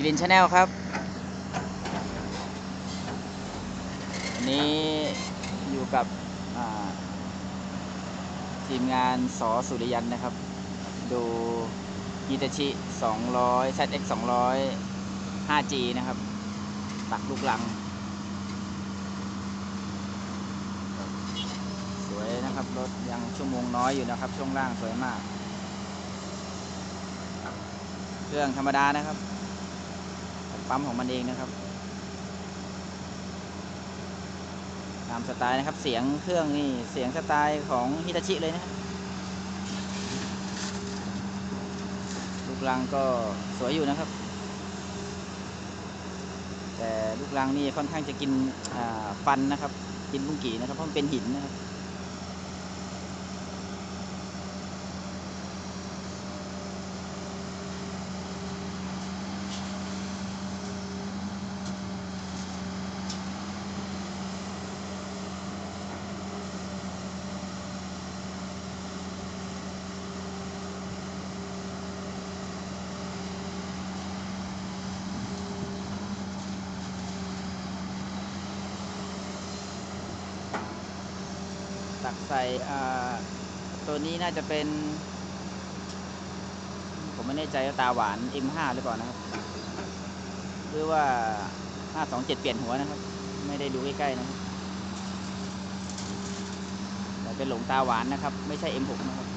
กิลินชาแนลครับวันนี้อยู่กับทีมงานสอสุริยันนะครับ ดูฮิตาชิ 200 ZX 200 5G นะครับ ตักลูกลัง สวยนะครับ รถยังชั่วโมงน้อยอยู่นะครับ ช่วงล่างสวยมาก เครื่องธรรมดานะครับ ปั๊มของมันเองนะครับ ตามสไตล์นะครับ เสียงเครื่องนี่เสียงสไตล์ของฮิตาชิเลยนะลูกลังก็สวยอยู่นะครับ แต่ลูกลังนี่ค่อนข้างจะกินฟันนะครับ กินบุ้งกี่นะครับเพราะมันเป็นหินนะครับ ตักใส่ตัวนี้น่าจะเป็น ผมไม่แน่ใจว่าตาหวาน M5 หรือเปล่านะครับ หรือว่า 527 เปลี่ยนหัวนะครับ ไม่ได้ดูใกล้ๆนะครับแต่เป็นหลงตาหวานนะครับ ไม่ใช่ M6 นะครับ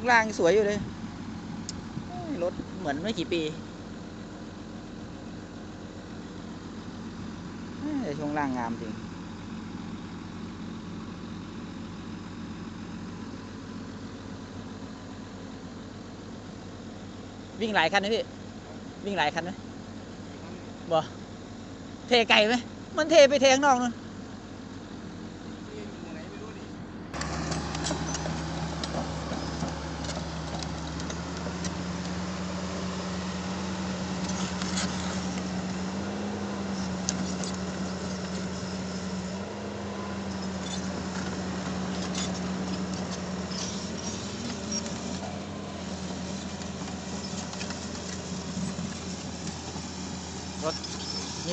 ทุกล่างสวยอยู่เลย รถเหมือนไม่กี่ปีแต่ช่วงล่างงามจริง วิ่งหลายคันไหมพี่ วิ่งหลายคันไหมบ่เทไกลไหม มันเทไปเทข้างนอกนู่น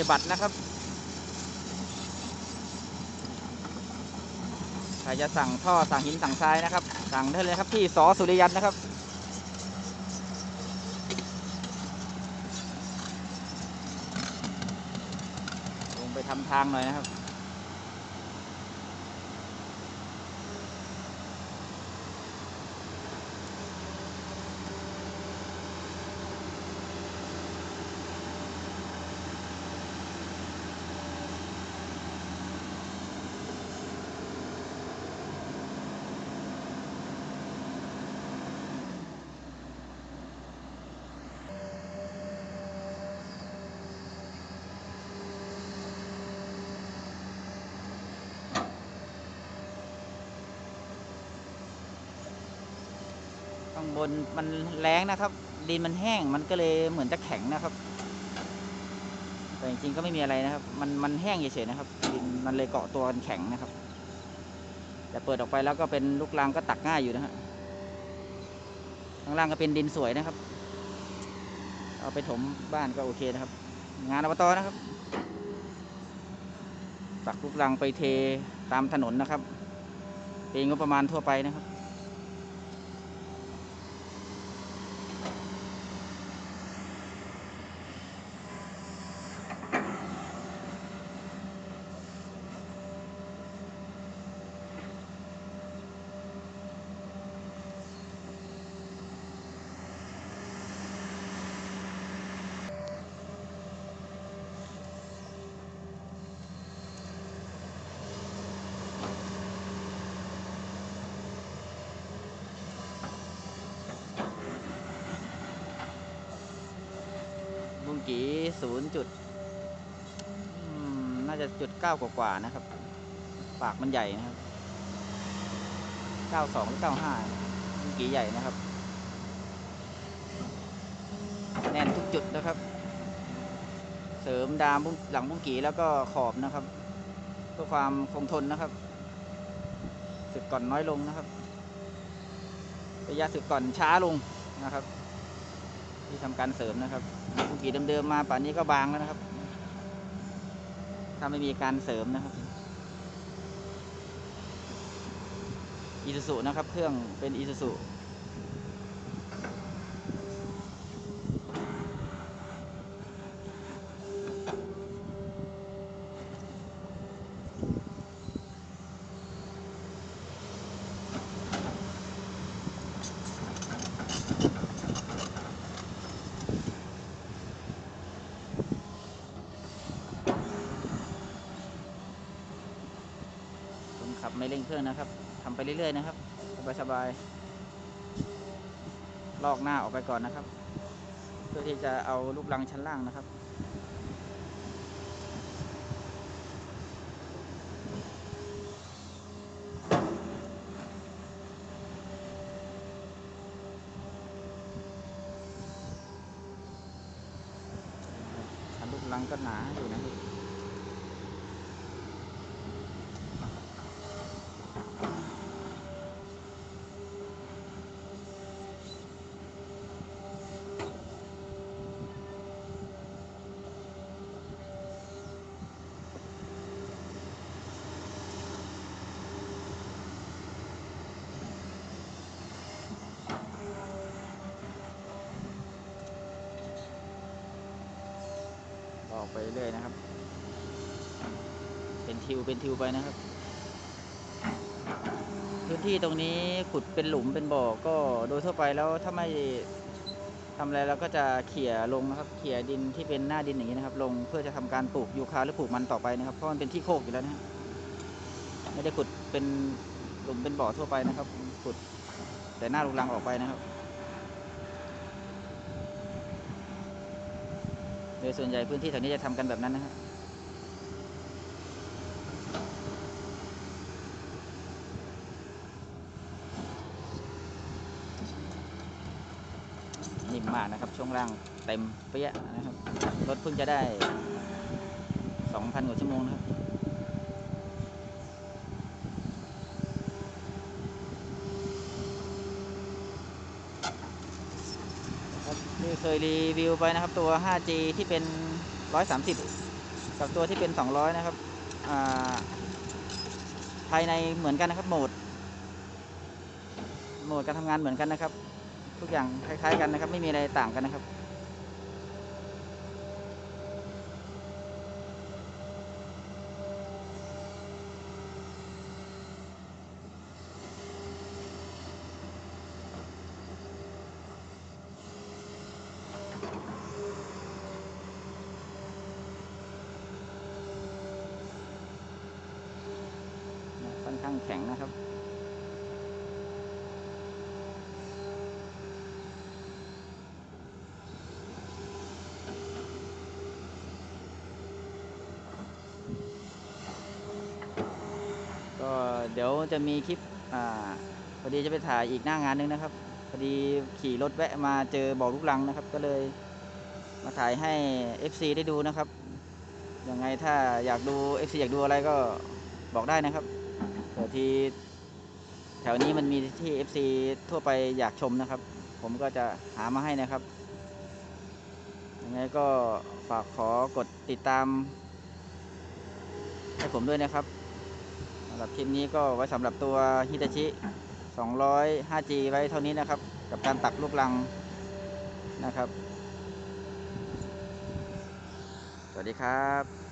บัตรนะครับ ใครจะสั่งท่อสั่งหินสั่งทรายนะครับ สั่งได้เลยครับที่สอสุริยันนะครับลงไปทำทางหน่อยนะครับ นมันแรงนะครับดินมันแห้งมันก็เลยเหมือนจะแข็งนะครับ แต่จริงๆก็ไม่มีอะไรนะครับ มันมันแห้งเฉยๆนะครับดินมันเลยเกาะตัวกันแข็งนะครับ แต่เปิดออกไปแล้วก็เป็นลูกรังก็ตักง่ายอยู่นะฮะข้างล่างก็เป็นดินสวยนะครับ เอาไปถมบ้านก็โอเคนะครับ งานอบตนะครับตักลูกรังไปเทตามถนนนะครับเป็นงบประมาณทั่วไปนะครับ กี่ศูนย์จุดน่าจะจุดเก้ากว่าๆนะครับ ปากมันใหญ่นะครับเก้าสองหรือเก้าห้าบุ้งกีใหญ่นะครับ แน่นทุกจุดนะครับ เสริมดามหลังบุ้งกีแล้วก็ขอบนะครับเพื่อความคงทนนะครับสึกก่อนน้อยลงนะครับระยะสึกก่อนช้าลงนะครับ ที่ทำการเสริมนะครับ บุ้งกีเดิมๆมาป่านนี้ก็บางแล้วนะครับ ถ้าไม่มีการเสริมนะครับอีซูซุนะครับ เครื่องเป็นอีซูซุคนขับ ไม่เร่งเครื่องนะครับทำไปเรื่อยๆนะครับสบายๆลอกหน้าออกไปก่อนนะครับ เพื่อที่จะเอาลูกลังชั้นล่างนะครับชั้นลูกลังก็หนาอยู่นะครับ ไปเรื่อยนะครับ เป็นทิวเป็นทิวไปนะครับ พื้นที่ตรงนี้ขุดเป็นหลุมเป็นบ่อก็โดยทั่วไปแล้วถ้าไม่ทำอะไรเราก็จะเขี่ยลงนะครับ เขี่ยดินที่เป็นหน้าดินอย่างนี้นะครับ ลงเพื่อจะทำการปลูกยูคาหรือปลูกมันต่อไปนะครับ เพราะมันเป็นที่โคกอยู่แล้วนะไม่ได้ขุดเป็นหลุมเป็นบ่อทั่วไปนะครับ ขุดแต่หน้าลูกรังออกไปนะครับ ดยส่วนใหญ่พื้นที่แถวนี้จะทำกันแบบนั้นนะครับนิ่มมากนะครับช่วงล่างเต็มเปี้ยะนะครับรถเพิ่งจะได้ 2,000 กว่าชั่วโมงนะครับ ครับนี่ เคยรีวิวไปนะครับตัว 5G ที่เป็น 130 กับตัวที่เป็น 200 นะครับภายในเหมือนกันนะครับโหมด โหมดการทำงานเหมือนกันนะครับ ทุกอย่างคล้ายๆกันนะครับ ไม่มีอะไรต่างกันนะครับ ข้างแข็งนะครับ ก็เดี๋ยวจะมีคลิป อ่าพอดีจะไปถ่ายอีกหน้างานหนึงนะครับ พอดีขี่รถแวะมาเจอบ่อลูกลังนะครับ ก็เลยมาถ่ายให้ FC ได้ดูนะครับยังไงถ้าอยากดู FC อยากดูอะไรก็บอกได้นะครับ เผื่อที่แถวนี้มันมีที่ FC ทั่วไปอยากชมนะครับ ผมก็จะหามาให้นะครับยังไงก็ฝากขอกดติดตาม ให้ผมด้วยนะครับสำหรับคลิปนี้ก็ไว้สำหรับตัวฮิตาชิ 205G ไว้เท่านี้นะครับ กับการตักลูกลังนะครับ สวัสดีครับ